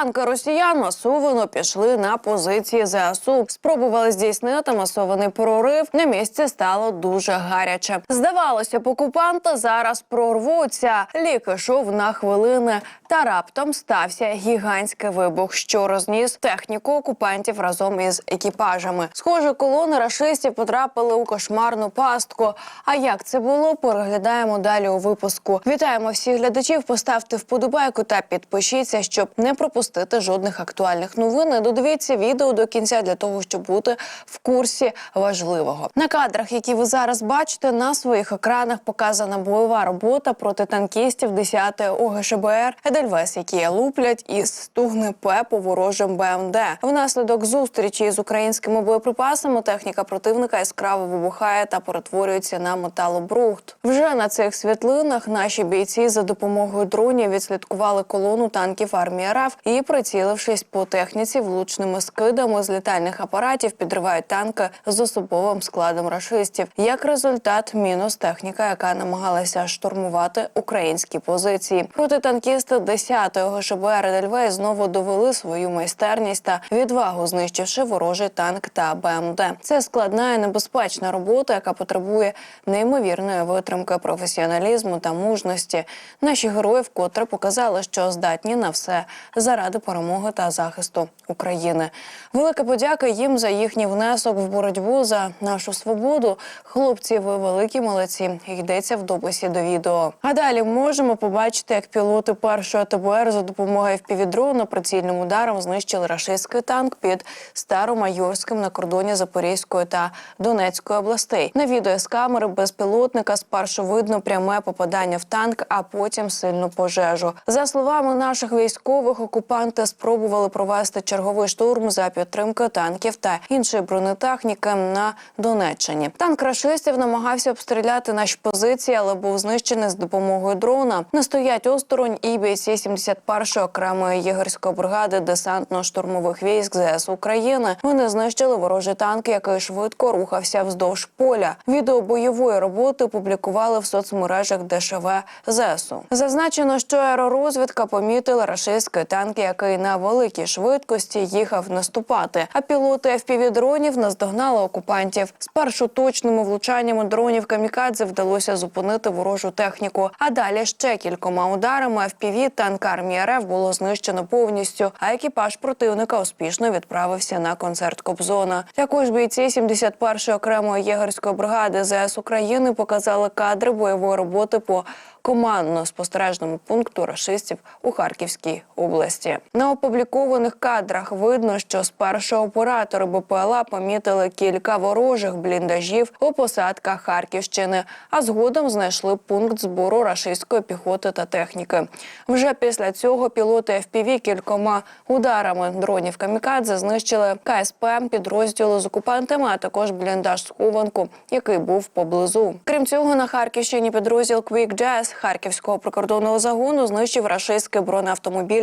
Танки росіян масово пішли на позиції ЗСУ. Спробували здійснити масований прорив. На місці стало дуже гаряче. Здавалося, б, окупанти зараз прорвуться. Лік ішов на хвилини, та раптом стався гігантський вибух, що розніс техніку окупантів разом із екіпажами. Схоже, колони рашистів потрапили у кошмарну пастку. А як це було? Переглядаємо далі у випуску. Вітаємо всіх глядачів. Поставте вподобайку та підпишіться, щоб не пропустити жодних актуальних новин. І Додивіться відео до кінця для того, щоб бути в курсі важливого. На кадрах, які ви зараз бачите, на своїх екранах показана бойова робота проти танкістів 10-ї ОГШБР Едельвес, які луплять із стугни П по ворожим БМД. Внаслідок зустрічі з українськими боєприпасами техніка противника яскраво вибухає та перетворюється на металобрухт. Вже на цих світлинах наші бійці за допомогою дронів відслідкували колону танків армії РФ і, прицілившись по техніці влучними скидами з літальних апаратів, підривають танки з особовим складом рашистів. Як результат, мінус техніка, яка намагалася штурмувати українські позиції. Протитанкісти 10-го ГШБР Дельвей знову довели свою майстерність та відвагу, знищивши ворожий танк та БМД. Це складна і небезпечна робота, яка потребує неймовірної витримки, професіоналізму та мужності. Наші герої вкотре показали, що здатні на все заради перемоги та захисту України. Велика подяка їм за їхній внесок в боротьбу за нашу свободу. Хлопці, ви великі молодці. Йдеться в дописі до відео. А далі можемо побачити, як пілоти першого ТБР за допомогою впівдрона прицільним ударом знищили рашистський танк під Старомайорським на кордоні Запорізької та Донецької областей. На відео з камери безпілотника спершу видно пряме попадання в танк, а потім сильну пожежу. За словами наших військових, окупанти спробували провести черговий штурм за підтримки танків та іншої бронетехніки на Донеччині. Танк рашистів намагався обстріляти наші позиції, але був знищений з допомогою дрона. Не стоять осторонь і бійці 71-ї окремої єгерської бригади десантно-штурмових військ ЗС України. Вони знищили ворожий танк, який швидко рухався вздовж поля. Відео бойової роботи публікували в соцмережах ДШВ ЗСУ. Зазначено, що аеророзвідка помітила рашистський танк, який на великій швидкості їхав наступати. А пілоти FPV-дронів наздогнали окупантів. Спершу точними влучаннями дронів камікадзе вдалося зупинити ворожу техніку. А далі ще кількома ударами FPV танк армії РФ було знищено повністю. А екіпаж противника успішно відправився на концерт Кобзона. Також бійці 71-ї окремої єгерської бригади ЗС України показали кадри бойової роботи по командно-спостережному пункту рашистів у Харківській області. На опублікованих кадрах видно, що спершу оператори БПЛА помітили кілька ворожих бліндажів у посадках Харківщини, а згодом знайшли пункт збору рашистської піхоти та техніки. Вже після цього пілоти FPV кількома ударами дронів камікадзе знищили КСП підрозділу з окупантами, а також бліндаж схованку, який був поблизу. Крім цього, на Харківщині підрозділ Quick Jazz Харківського прикордонного загону знищив рашистський бронеавтомобіль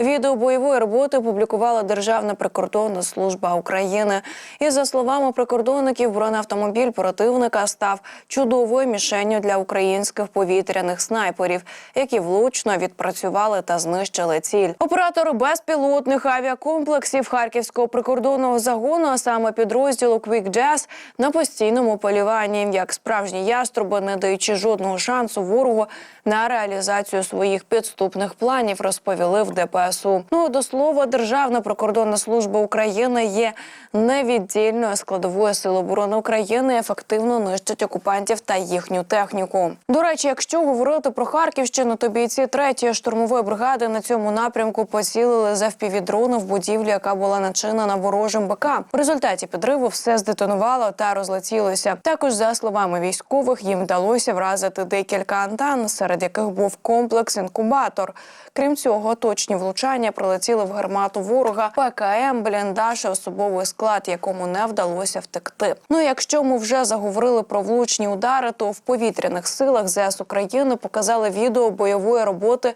Відео бойової роботи публікувала Державна прикордонна служба України. І за словами прикордонників, бронеавтомобіль противника став чудовою мішенню для українських повітряних снайперів, які влучно відпрацювали та знищили ціль. Оператори безпілотних авіакомплексів Харківського прикордонного загону, а саме підрозділу Quick Jazz, на постійному полюванні, як справжні яструби, не даючи жодного шансу ворогу на реалізацію своїх підступних планів, розповіли в ДПСУ. Ну до слова, Державна прикордонна служба України є невіддільною складовою сил оборони України. Ефективно нищить окупантів та їхню техніку. До речі, якщо говорити про Харківщину, то бійці 3-ї штурмової бригади на цьому напрямку поцілили за впівдрону в будівлі, яка була начинена ворожим БК. В результаті підриву все здетонувало та розлетілося. Також за словами військових, їм вдалося вразити декілька антан, серед яких був комплекс інкубатор. Крім цього, точні влучання прилетіли в гармату ворога, ПКМ, бліндаж і особовий склад, якому не вдалося втекти. Ну, якщо ми вже заговорили про влучні удари, то в повітряних силах ЗС України показали відео бойової роботи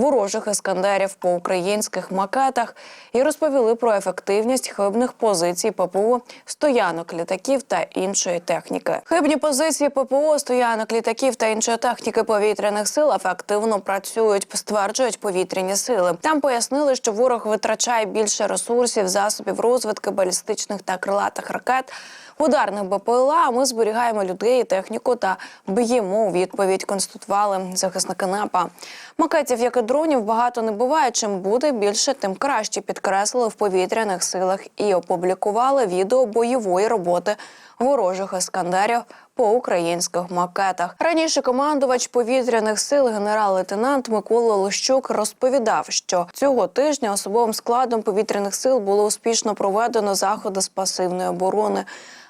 ворожих іскандерів по українських макетах і розповіли про ефективність хибних позицій ППО, стоянок літаків та іншої техніки. Хибні позиції ППО, стоянок літаків та іншої техніки повітряних сил ефективно працюють, стверджують повітряні сили. Там пояснили, що ворог витрачає більше ресурсів, засобів розвитки балістичних та крилатих ракет. Ударних БПЛА ми зберігаємо людей, техніку та б'ємо у відповідь. Констатували захисники НАПА. Макетів, як і дронів, багато не буває. Чим буде більше, тим краще. Підкреслили в повітряних силах і опублікували відео бойової роботи ворожих іскандерів по українських макетах. Раніше командувач повітряних сил генерал-лейтенант Микола Лищук розповідав, що цього тижня особовим складом повітряних сил було успішно проведено заходи з пасивної оборони.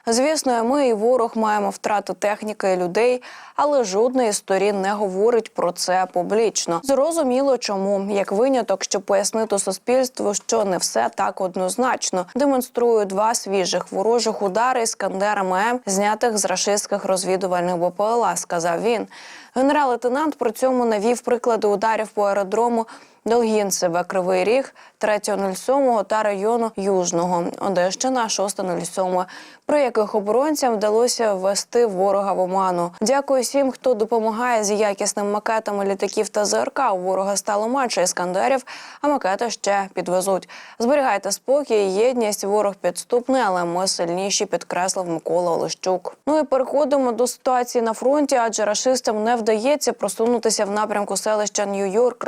Звісно, ми і ворог маємо втрати техніки і людей, але жодної сторін не говорить про це публічно. Зрозуміло, чому як виняток, щоб пояснити суспільству, що не все так однозначно. Демонструю два свіжих ворожих удари іскандерами М, знятих з рашистських розвідувальних БПЛА, сказав він. Генерал-лейтенант при цьому навів приклади ударів по аеродрому Долгінцеве, Кривий Ріг, 3.07 та району Южного, Одещина, 6.07, при яких оборонцям вдалося ввести ворога в оману. Дякую всім, хто допомагає з якісним макетами літаків та ЗРК. У ворога стало менше іскандерів, а макети ще підвезуть. Зберігайте спокій, єдність. Ворог підступний, але ми сильніші, підкреслив Микола Олещук. Ну і переходимо до ситуації на фронті, адже рашистам не вдається просунутися в напрямку селища Нью-Йорк,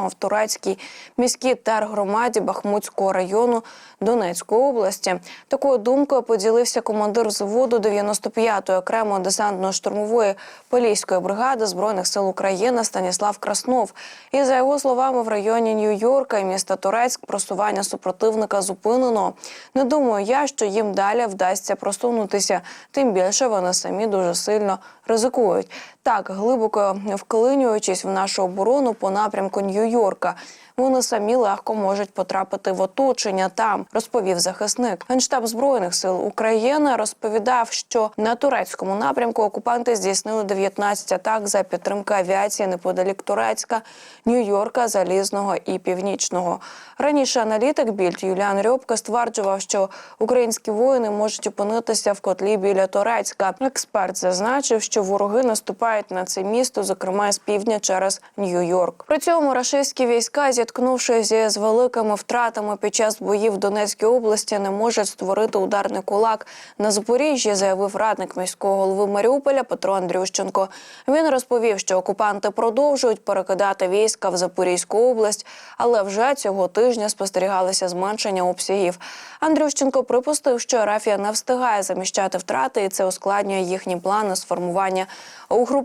розташованого в турецькій міській тергромаді Бахмутського району Донецької області. Такою думкою поділився командир взводу 95-ї окремої десантно-штурмової поліської бригади збройних сил України Станіслав Краснов. І за його словами, в районі Нью-Йорка і міста Турецьк просування супротивника зупинено. Не думаю я, що їм далі вдасться просунутися. Тим більше вони самі дуже сильно ризикують. Так глибоко вклинюючись в нашу оборону по напрямку Нью-Йорка. Вони самі легко можуть потрапити в оточення там, розповів захисник. Генштаб збройних сил України розповідав, що на турецькому напрямку окупанти здійснили 19 атак за підтримки авіації неподалік Турецька, Нью-Йорка, Залізного і Північного. Раніше аналітик Більд Юліан Рьобка стверджував, що українські воїни можуть опинитися в котлі біля Турецька. Експерт зазначив, що вороги наступають на це місто, зокрема з півдня через Нью-Йорк. При цьому рашистські війська, зіткнувшись з великими втратами під час боїв в Донецькій області, не можуть створити ударний кулак на Запоріжжі, заявив радник міського голови Маріуполя Петро Андрющенко. Він розповів, що окупанти продовжують перекидати війська в Запорізьку область, але вже цього тижня спостерігалося зменшення обсягів. Андрющенко припустив, що Рафія не встигає заміщати втрати, і це ускладнює їхні плани сформування угрупування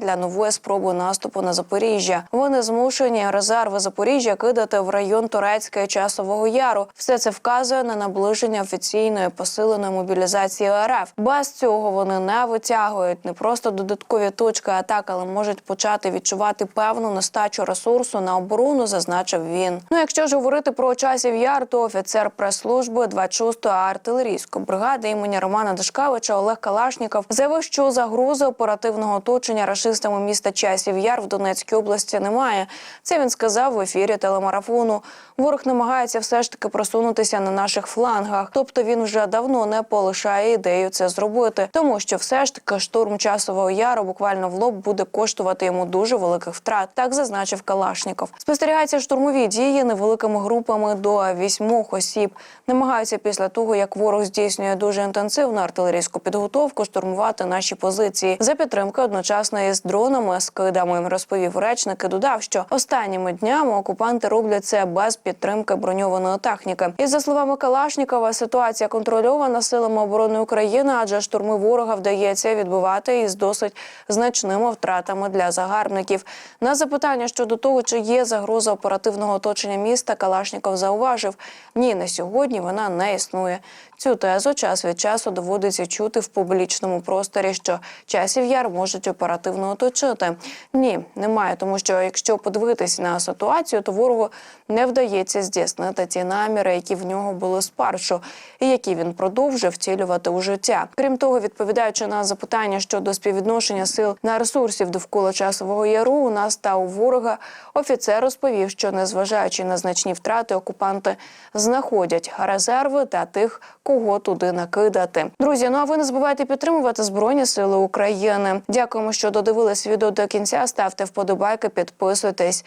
для нової спроби наступу на Запоріжжя. Вони змушені резерви Запоріжжя кидати в район Турецька Часового Яру. Все це вказує на наближення офіційної посиленої мобілізації РФ. Без цього вони не витягують не просто додаткові точки атак, але можуть почати відчувати певну нестачу ресурсу на оборону, зазначив він. Ну, якщо ж говорити про часів яр, то офіцер прес-служби 26-ї артилерійської бригади імені Романа Дашкавича Олег Калашніков заявив, що загрози оперативного оточення рашистами міста Часів Яр в Донецькій області немає. Це він сказав в ефірі телемарафону. Ворог намагається все ж таки просунутися на наших флангах. Тобто він вже давно не полишає ідею це зробити, тому що все ж таки штурм часового яру буквально в лоб буде коштувати йому дуже великих втрат. Так зазначив Калашніков. Спостерігаються штурмові дії невеликими групами до вісьмох осіб. Намагаються після того, як ворог здійснює дуже інтенсивну артилерійську підготовку, штурмувати наші позиції за підтримки одночасно із дронами, скидами. Розповів речник і додав, що останніми днями окупанти роблять це без підтримки броньованої техніки. І за словами Калашнікова, ситуація контрольована силами оборони України, адже штурми ворога вдається відбивати із досить значними втратами для загарбників. На запитання щодо того, чи є загроза оперативного оточення міста, Калашніков зауважив: ні, на сьогодні вона не існує. Цю тезу час від часу доводиться чути в публічному просторі, що часів яр можуть оперативно оточити. Ні, немає, тому що якщо подивитись на ситуацію то ворогу не вдається здійснити ті наміри, які в нього були спершу, і які він продовжив втілювати у життя. Крім того, відповідаючи на запитання щодо співвідношення сил на ресурсів довкола часового яру, у нас та у ворога офіцер розповів, що незважаючи на значні втрати, окупанти знаходять резерви та тих, кого туди накидати. Друзі, ну а ви не забувайте підтримувати збройні сили України. Дякуємо, що додивились відео до кінця. Ставте вподобайки, підписуйтесь.